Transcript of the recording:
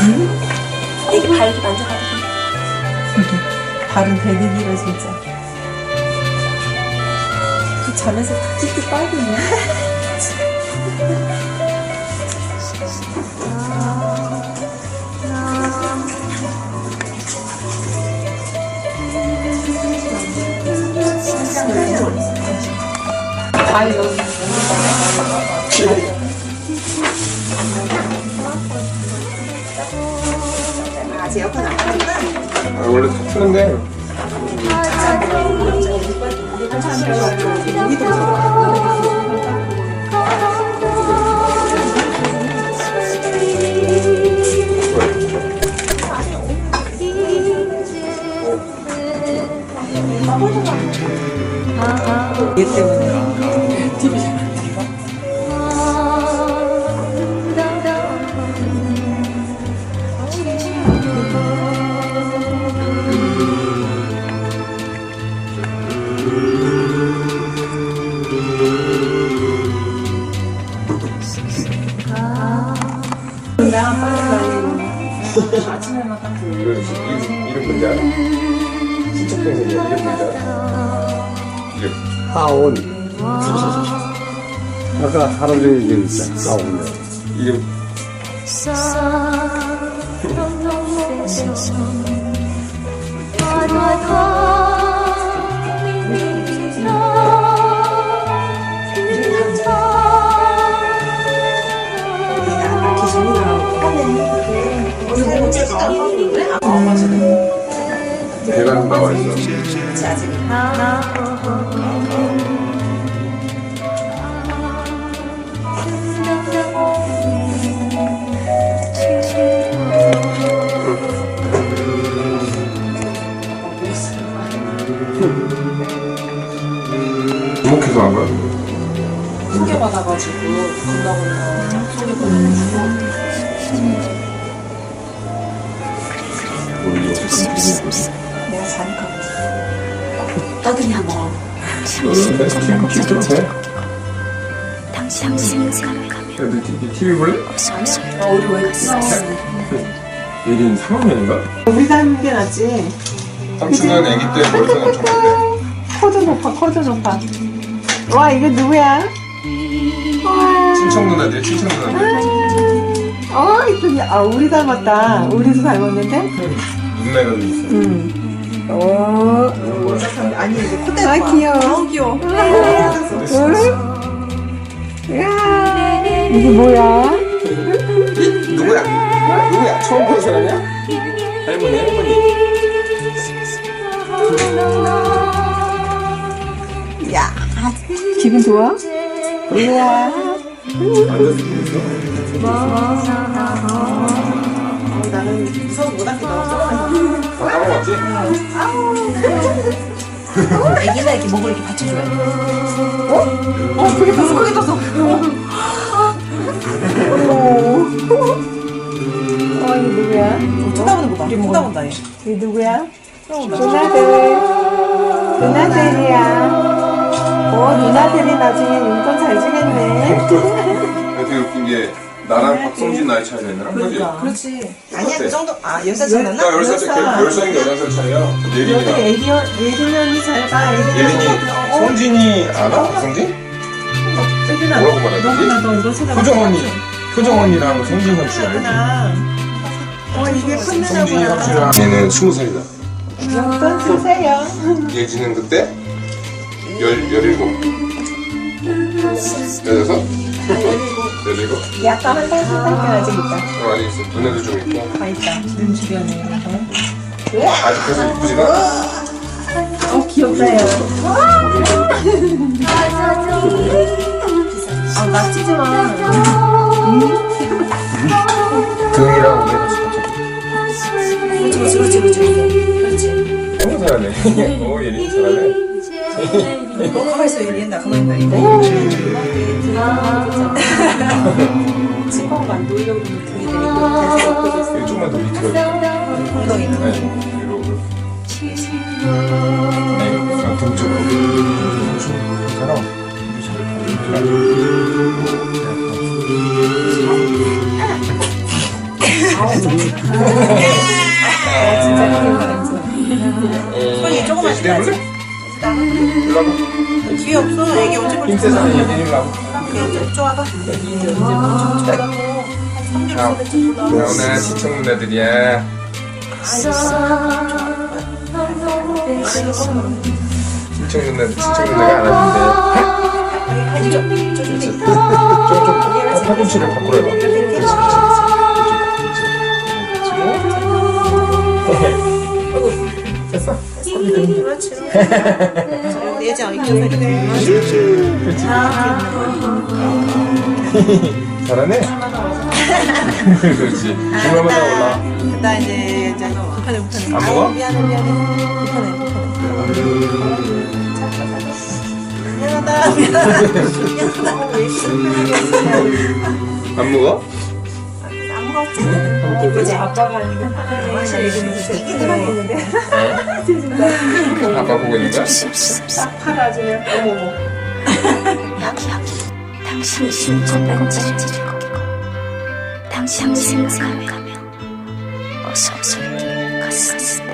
애기 발 이렇게 만져봐도 발은 되게 길어 진짜. 그 잠에서 틱틱 빨리네. 발 여기 에어컨 안 켜졌나? 아, 원래 다 트는데. 얘 이거 이름, 이름 뭔지 알아? 친척 동생이야 이름 뭔지 알아? 이름 하온. 아까 할아버지 얘기 있잖아. 하온. 이름 아직 주목해서 한 거야? 챙겨받아가지고 건너건너 소리 보내주고 내가 자니까 떠드니 한번 팀팀 당신 생각하면 애들 TV 볼래? 어 우리 왜 같이 예린 3학년인가? 우리 닮은 게 낫지 삼촌은 애기 때 머리카락 엄청 큰데 코도 높아 코도 높아 와 이거 누구야? 와 친척 누나들 친척 누나들 어 이쁘니 아 우리 닮았다 우리도 닮았는데? 누나가 좀 있어 응 오. 아니 이제 콧대 아 귀여워 너무 귀여워 야 이게 뭐야? 누구야? 누구야? 처음 본 사람이야? 할머니 할머니 야 기분 좋아? 우와 앉아서 있어? 나는 무서워 못 하겠다 아 따라왔지? 애기는 이렇게 목을 이렇게 받쳐줘야 돼어 그게 떴어 그게 떴어 어 이거 누구야? 쳐다보는 거 봐 쳐다본다 얘 이 누구야? 누나들 누나들이야 어 누나들이 나중에 용돈 잘 주겠네. 되게 웃긴 게 나랑 박성진 나이 차이 되나? 그지? 그렇지. 아니야 그 정도. 아 10살 차이 났나? 나 10살 차이, 10살인가 11살 차이야? 예린이가. 애기 예린언니 잘봐 예린이 성진이 알아? 박성진? 뭐라고 찾아봐 효정 언니. 효정 언니랑 성진 삼촌 알지? 어 이게 큰 성진이 삼촌이랑 얘는 20살이다. 용돈 주세요? 예지는 그때 열, 열일곱. 열여섯? 열일곱? 약간 한 살씩 아직 있다. 어, 아직 있어. 눈에도 좀 있고. 다 있다. 눈 주변에 아직 계속 이쁘지가 않아. 어 귀엽다 야 아, 낯지지 마. 등이랑 우리 같이 같이 그렇지 그렇지 그렇지. 그렇지. 너무 잘하네. 오 예린이 잘하네 치마만 놀려고 그러면 등이 되게 계속 엎어졌어. 여기 좀만 더 밑으로 네 엉덩이 네. 아, 등 쪽으로. 괜찮아 잘 손이 조금만 내볼래. 뒤에 없어. 애기 언제 볼 힘세잖아, 얘 일로 와봐. 이쪽 와봐. 자, 오늘 시청 누나들이야. 시청 누나, 시청 누나가 안아준대. 그렇지. 저쪽 팔꿈치를 밖으로 해봐. 그렇지, 그렇지, 그렇지. 됐어. 익 이렇게. 그렇지. 잘하네. 그렇지. 중간마다 올라. 나 이제 이제 불편해 불편해. 안 먹어? 미안해 미안해. 불편해 불편해. 미안하다 미안하다. 안 먹어? 안 먹어. 이쁘지? 아빠가 확실히 이게 아빠 보고 있는 거야? 여기 여기 당신이 심장 벤치를 찢을 거고 당신이 생각하며 어서 어서 가슴